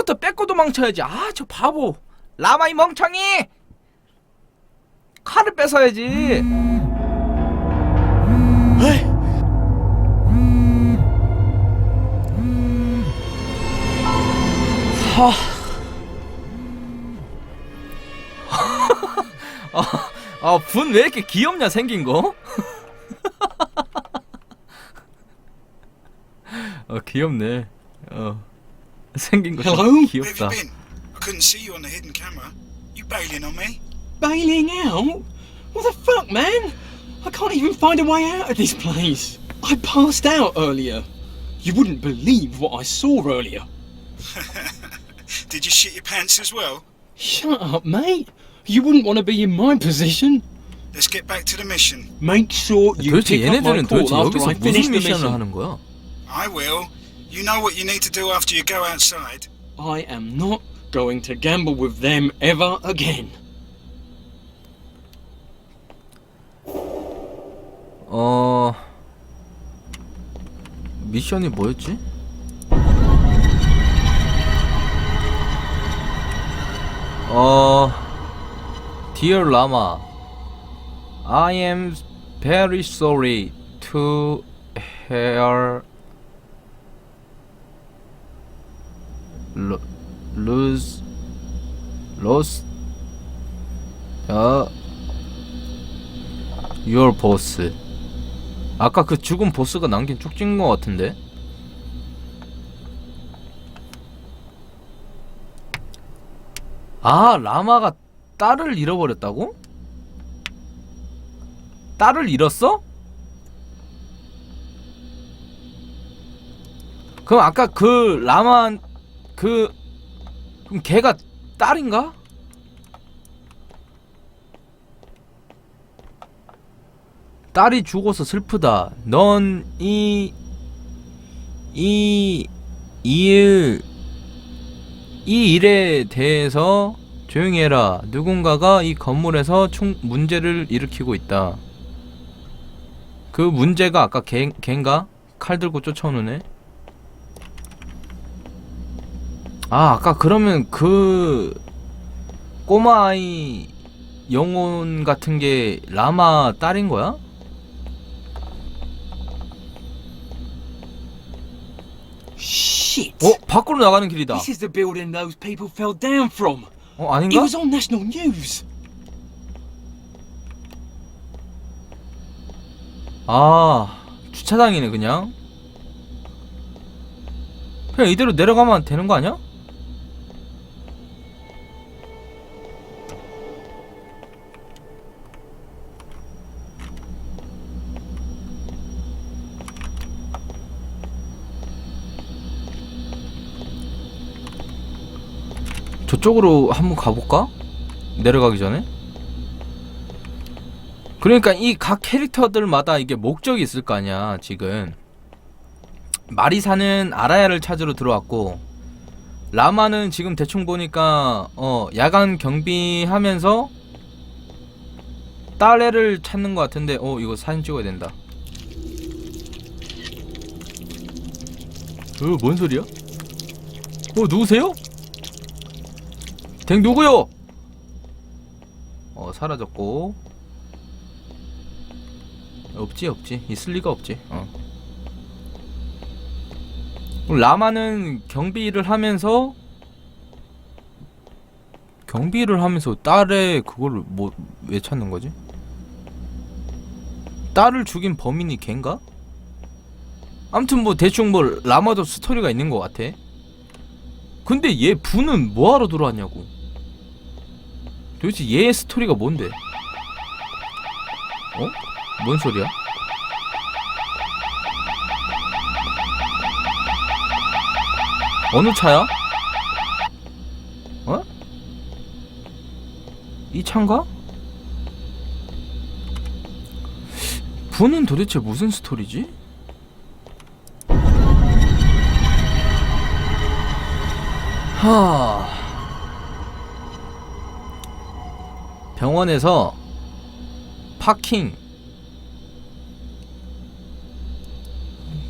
탑부터 뺏고 도망쳐야지. 아, 저 바보. 라마 이 멍청이. 칼을 뺏어야지. 하. 아, 아, 분 왜 이렇게 귀엽냐, 생긴 거? 어, 귀엽네. 어. 생긴 거 Hello? 좀 Where have 귀엽다. you been? I couldn't see you on the hidden camera. You bailing on me? Bailing out? What the fuck, man? I can't even find a way out of this place. I passed out earlier. You wouldn't believe what I saw earlier. Did you shit your pants as well? Shut up, mate. You wouldn't want to be in my position. Let's get back to the mission. Make sure you 도대체 pick up my 얘네들은 call 도대체 after 여기서 I finish 무슨 the 미션을 mission. 하는 거야? I will. You know what you need to do after you go outside. I am not going to gamble with them ever again. 어 미션이 뭐였지? 어 Dear Lama, I am very sorry to hear lose lost boss. 아까 그 죽은 보스가 남긴 쪽지인 것 같은데? 아, 라마가 딸을 잃어버렸다고? 딸을 잃었어? 그럼 아까 그 라마 그 그럼 걔가 딸인가? 딸이 죽어서 슬프다. 넌 이, 이, 이 일, 이 일에 대해서 조용히 해라. 누군가가 이 건물에서 충, 문제를 일으키고 있다. 그 문제가 아까 걔, 걔인가? 칼 들고 쫓아오는 애? 아, 아까 그러면 그, 꼬마 아이 영혼 같은 게 라마 딸인 거야? Shit. 어? 밖으로 나가는 길이다. This is the building those people fell down from. 어, It 아닌가? was on national news. 아, 주차장이네, 그냥. 그냥 이대로 내려가면 되는 거 아니야? 저쪽으로 한번 가볼까? 내려가기 전에? 그러니까 이 각 캐릭터들마다 이게 목적이 있을 거 아니야 지금 마리사는 아라야를 찾으러 들어왔고 라마는 지금 대충 보니까 어 야간 경비하면서 딸애를 찾는 것 같은데 어 이거 사진 찍어야 된다 어 뭔 소리야? 어 누구세요? 댕 누구요? 어 사라졌고 없지 없지 있을 리가 없지 어. 라마는 경비를 하면서 경비를 하면서 딸의 그거를 뭐왜 찾는 거지? 딸을 죽인 범인이 걘가? 아무튼 뭐 대충 뭐 라마도 스토리가 있는 것 같아. 근데 얘 부는 뭐하러 들어왔냐고. 도대체 얘의 스토리가 뭔데? 어? 뭔 소리야? 어느 차야? 어? 이 차인가? 부는 도대체 무슨 스토리지? 하 병원에서 파킹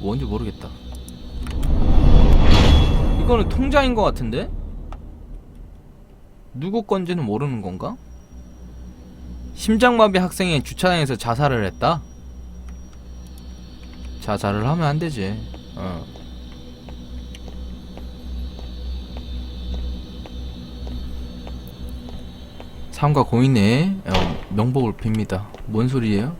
뭔지 모르겠다. 이거는 통장인 것 같은데? 누구 건지는 모르는 건가? 심장마비 학생이 주차장에서 자살을 했다? 자살을 하면 안 되지. 어. 삼가 고인의 어, 명복을 빕니다. 뭔 소리예요?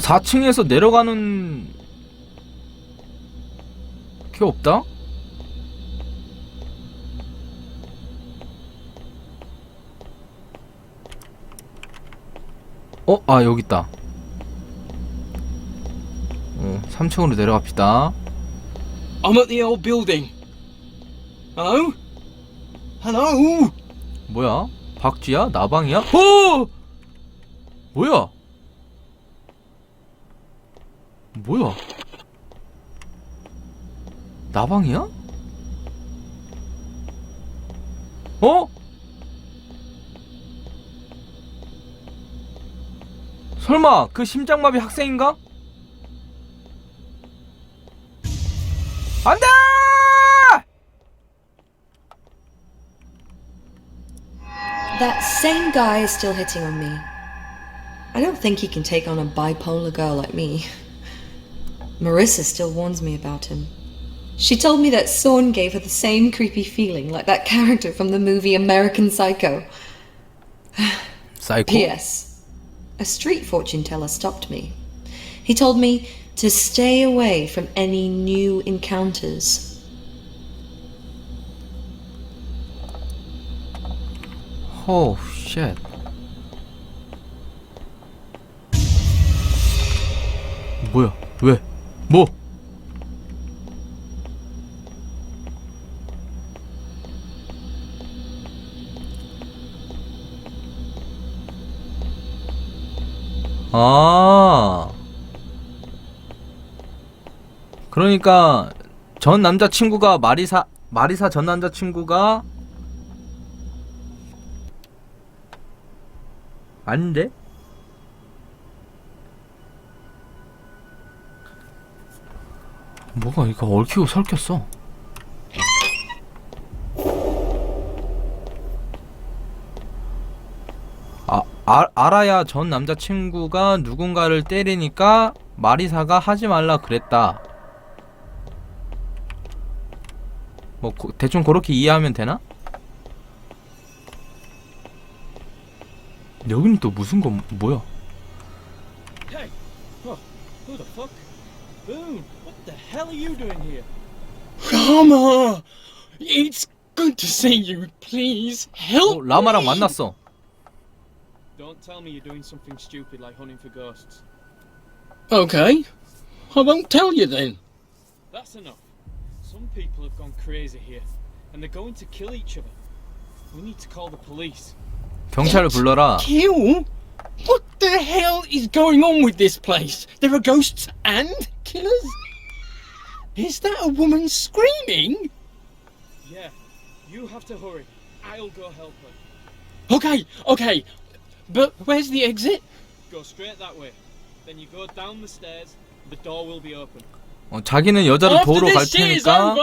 사층에서 내려가는 게 없다? 어? 아 여기 있다 어, 3층으로 내려갑시다 I'm at the old building. Hello? Hello? 뭐야? 박쥐야? 나방이야? 어! 뭐야? 뭐야? 나방이야? 어? 설마 그 심장마비 학생인가? That same guy is still hitting on me. I don't think he can take on a bipolar girl like me. Marissa still warns me about him. She told me that Sorn gave her the same creepy feeling, like that character from the movie American Psycho. Psycho? P.S. A street fortune teller stopped me. He told me to stay away from any new encounters. 호, 쉣. 뭐야? 왜? 뭐? 아. 그러니까 전 남자친구가 마리사 마리사 전 남자친구가 아닌데? 뭐가 이거 얽히고 설켰어 아, 아, 알아야 전 남자친구가 누군가를 때리니까 마리사가 하지 말라 그랬다 뭐 고- 대충 그렇게 이해하면 되나? 여기는 또 무슨 거 뭐야? Oh? Rama! It's good to see you. Please help 어, 라마랑 me. 만났어. Don't tell me you're doing something stupid like hunting for ghosts. Okay. I won't tell you then. That's enough. Some people have gone crazy here, and they're going to kill each other. We need to call the police. 경찰을 불러라. Kill? What the hell is going on with this place? There are ghosts and killers? Is that a woman screaming? Yeah, you have to hurry. I'll go help her. Okay, okay. But where's the exit? Go straight that way. Then you go down the stairs. The door will be open. 어, 자기는 여자를 도우러 갈 테니까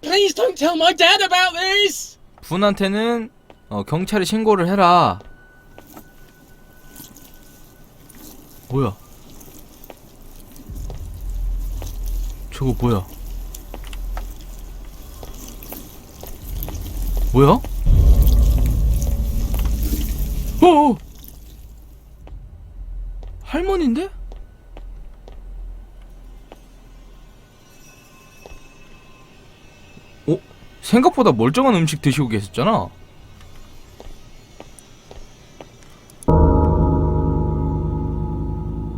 please don't tell my dad about this. 분한테는 어, 경찰에 신고를 해라. 뭐야? 저거 뭐야? 뭐야? 어! 할머니인데? 생각보다 멀쩡한 음식 드시고 계셨잖아.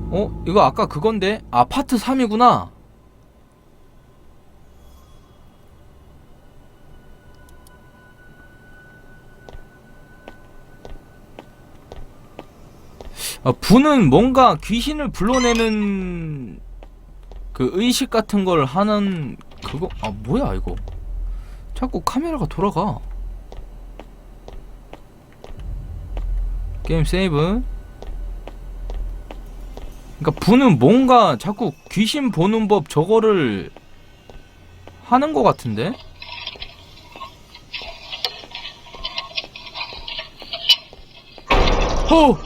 어? 이거 아까 그건데? 아파트 3이구나. 아, 부는 뭔가 귀신을 불러내는 그 의식 같은 걸 하는 그거 아 뭐야 이거 자꾸 카메라가 돌아가 게임 세이브 그러니까 부는 뭔가 자꾸 귀신 보는 법 저거를 하는 것 같은데? 호!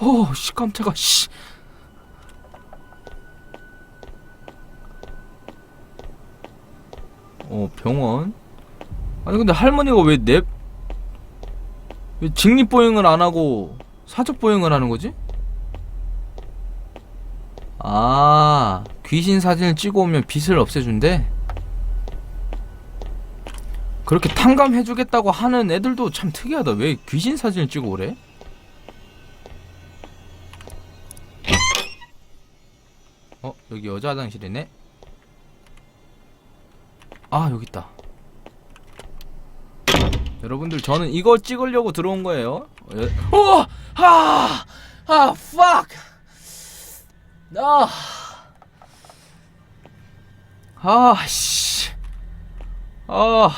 호, 씨 깜짝아, 씨. 어, 병원. 아니 근데 할머니가 왜 내, 왜 직립보행을 안 하고 사적보행을 하는 거지? 아, 귀신 사진을 찍어 오면 빛을 없애준대? 그렇게 탕감해주겠다고 하는 애들도 참 특이하다. 왜 귀신 사진을 찍어 오래? 어, 여기 여자 화장실이네? 아, 여기 있다. 여러분들 저는 이거 찍으려고 들어온 거예요. 어, 오, 아, 아, fuck. 아, 아, 씨, 아.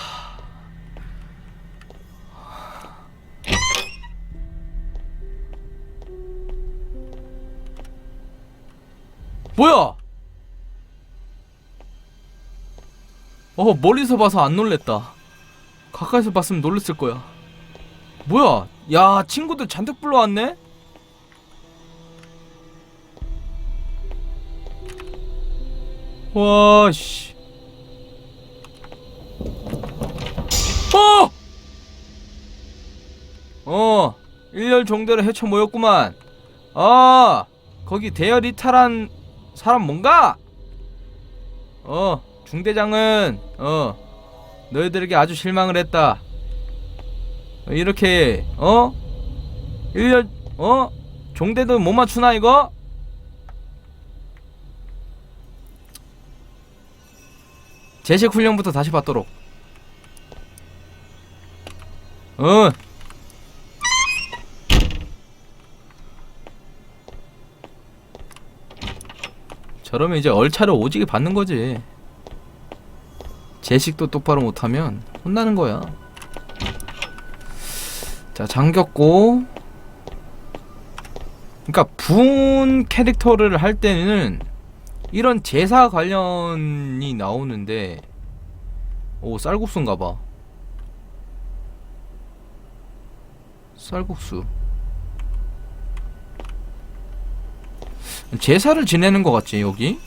뭐야? 어 멀리서 봐서 안 놀랬다. 가까이서 봤으면 놀랬을 거야. 뭐야? 야, 친구들 잔뜩 불러왔네? 와, 씨. 어! 어, 일렬 종대로 헤쳐 모였구만. 아, 거기 대열 이탈한 사람 뭔가? 어, 중대장은, 어, 너희들에게 아주 실망을 했다. 어, 이렇게 어? 1년 어? 종대도 못 맞추나 이거? 제식 훈련부터 다시 받도록. 어. 저러면 이제 얼차려 오지게 받는 거지. 제식도 똑바로 못하면 혼나는 거야. 자, 잠겼고. 그러니까 분 캐릭터를 할 때는 이런 제사 관련이 나오는데 오, 쌀국수인가 봐. 쌀국수. 제사를 지내는 것 같지, 여기?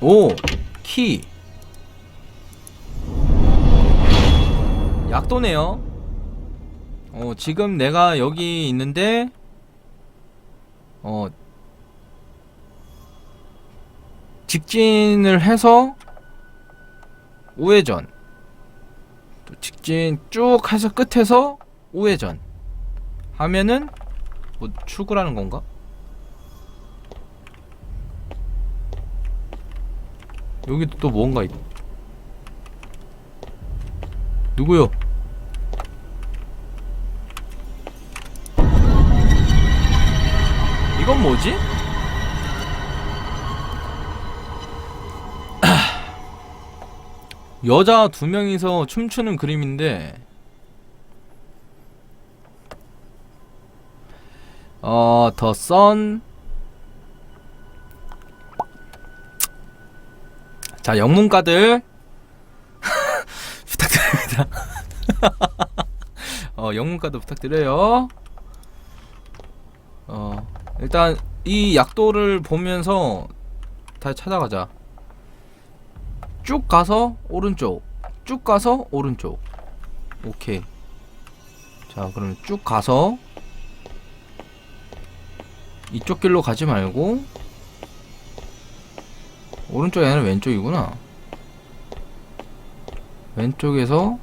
오, 키. 약도네요. 어, 지금 내가 여기 있는데, 어, 직진을 해서 우회전. 또 직진 쭉 해서 끝에서 우회전. 하면은 뭐 출구라는 건가? 여기도 또 뭔가 있... 누구요? 이건 뭐지? 여자 두 명이서 춤추는 그림인데 어, 더 선. 자, 영문가들 부탁드립니다. 어, 영문가도 부탁드려요. 어, 일단 이 약도를 보면서 다시 찾아가자. 쭉 가서 오른쪽. 쭉 가서 오른쪽. 오케이. 자, 그러면 쭉 가서 이쪽 길로 가지 말고 오른쪽이 아니라 왼쪽이구나 왼쪽에서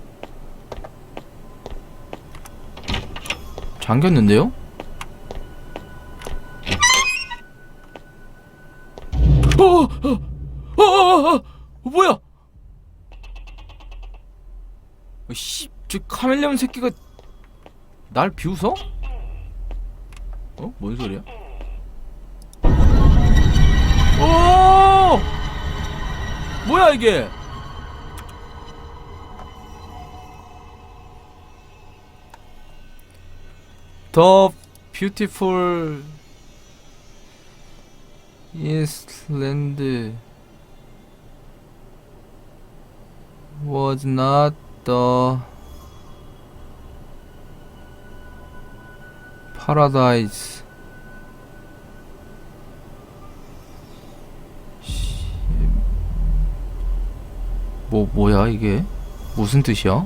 잠겼는데요? 어, 어, 어, 어, 어, 뭐야? 어, 씨, 저 카멜레온 새끼가 날 비웃어? 어? 뭔 소리야? 오! 뭐야 이게? The beautiful Eastland was not the paradise. 뭐 뭐야 이게 무슨 뜻이야?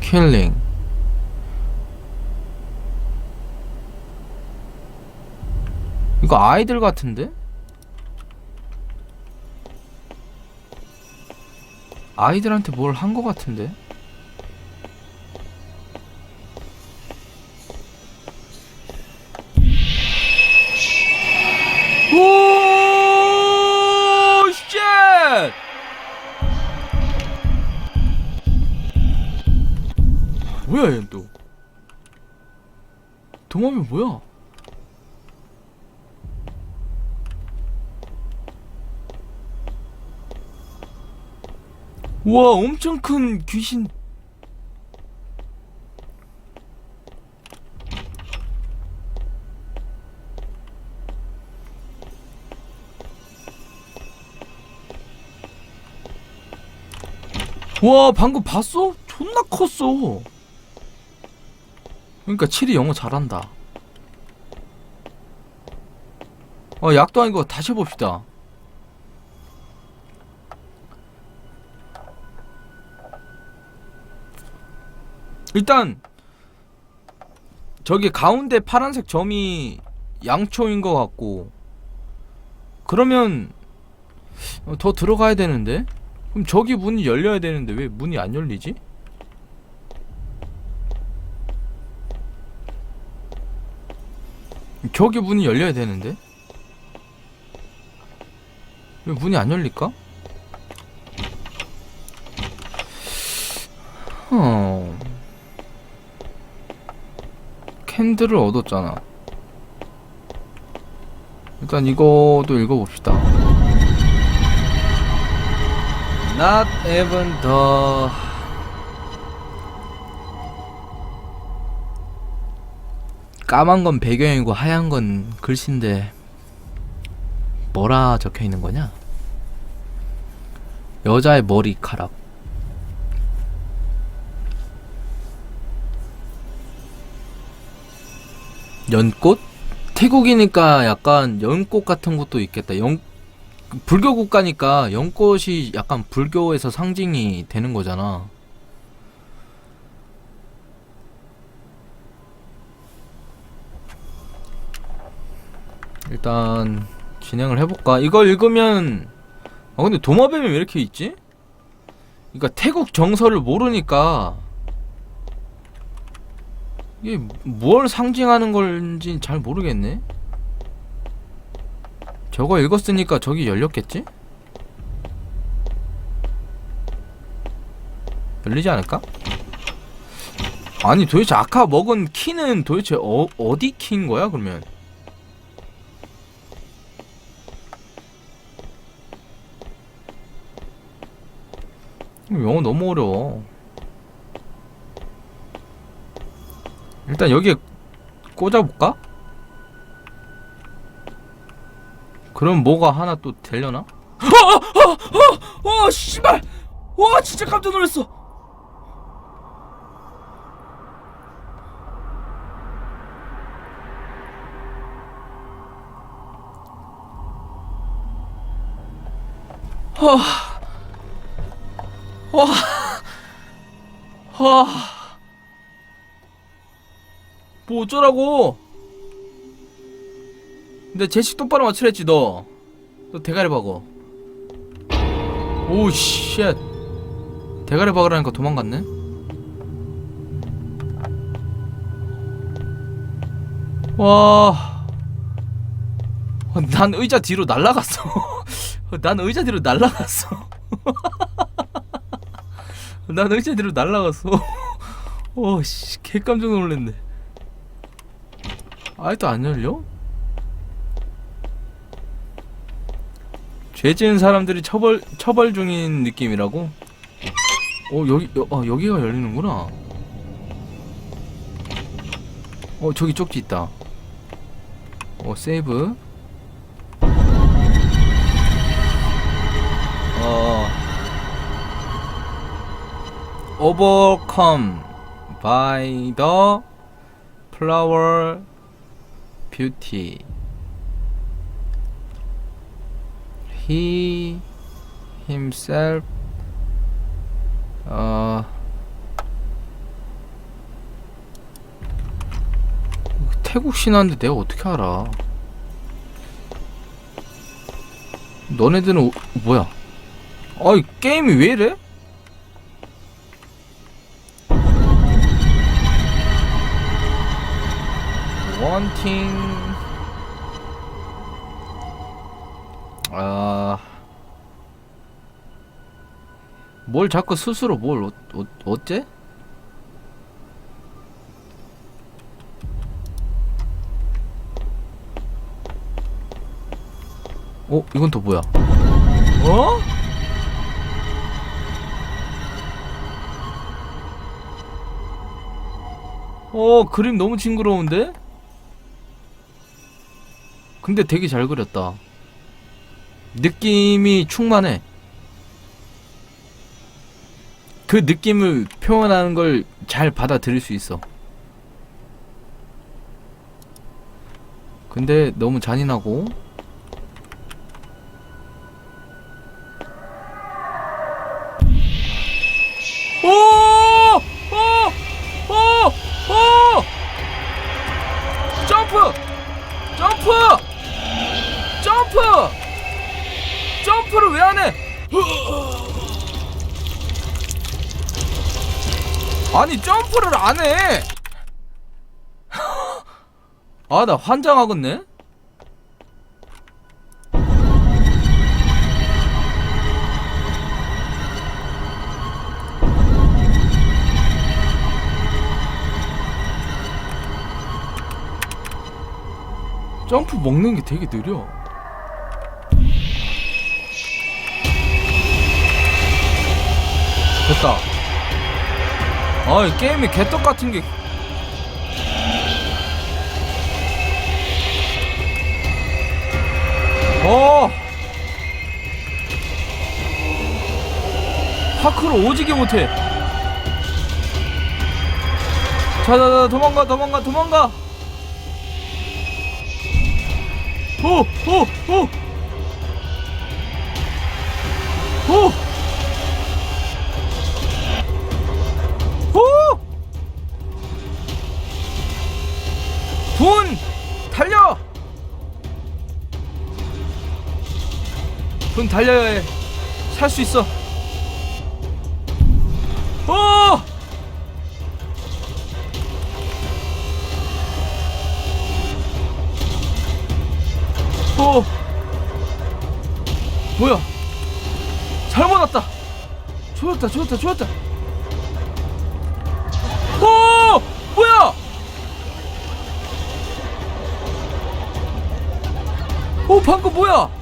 킬링 이거 아이들 같은데? 아이들한테 뭘 한 거 같은데? 뭐야? 우와 엄청 큰 귀신 와 방금 봤어? 존나 컸어 그러니까 7이 영어 잘한다 어 약도 아니고 다시 해봅시다. 일단 저기 가운데 파란색 점이 양초인 것 같고 그러면 어, 더 들어가야 되는데? 그럼 저기 문이 열려야 되는데 왜 문이 안 열리지? 저기 문이 열려야 되는데 왜 문이 안 열릴까? 어... 캔들을 얻었잖아. 일단 이거도 읽어봅시다. Not even the 까만 건 배경이고 하얀 건 글씨인데 뭐라 적혀 있는 거냐? 여자의 머리카락. 연꽃? 태국이니까 약간 연꽃 같은 것도 있겠다. 연 불교 국가니까 연꽃이 약간 불교에서 상징이 되는 거잖아. 일단 진행을 해볼까? 이걸 읽으면 아 근데 도마뱀이 왜 이렇게 있지? 그러니까 태국 정서를 모르니까 이게 뭘 상징하는 건지 잘 모르겠네. 저거 읽었으니까 저기 열렸겠지? 열리지 않을까? 아니 도대체 아까 먹은 키는 도대체 어, 어디 키인 거야 그러면? 영어 너무 어려워. 일단 여기에 꽂아볼까? 그럼 뭐가 하나 또 되려나? 아! 아! 아! 아! 씨발! 와 진짜 깜짝 놀랐어! 와... 와... 와... 뭐 어쩌라고? 근데 제식 똑바로 맞추랬지 너. 너 대가리 박어. 오 쉣. 대가리 박으라니까 도망갔네. 와. 어, 난 의자 뒤로 날라갔어. 난 의자 뒤로 날라갔어. 난 의자 뒤로 날라갔어. 오씨 개 깜짝 놀랐네. 아직도 안 열려? 죄 지은 사람들이 처벌 처벌 중인 느낌이라고? 어 여기 여, 어, 여기가 열리는구나. 어 저기 쪽지 있다 어 세이브 overcome by the flower beauty he himself 어 태국 신화인데 내가 어떻게 알아? 너네들은 오- 뭐야? 아이 게임이 왜 이래? 원팅 아. 뭘 자꾸 스스로 뭘 어, 어, 어째? 어? 이건 또 뭐야? 어? 어 그림 너무 징그러운데? 근데 되게 잘 그렸다. 느낌이 충만해. 그 느낌을 표현하는 걸 잘 받아들일 수 있어. 근데 너무 잔인하고 아 나 환장하겠네. 점프 먹는 게 되게 느려. 됐다. 아, 이 게임이 개떡 같은 게. 어. 파크를 오지게 못해. 자자자 도망가 도망가 도망가. 오, 오, 오. 달려야 해. 살 수 있어. 오! 오! 뭐야? 잘못 왔다. 좋았다, 좋았다, 좋았다. 오! 뭐야? 오, 방금 뭐야?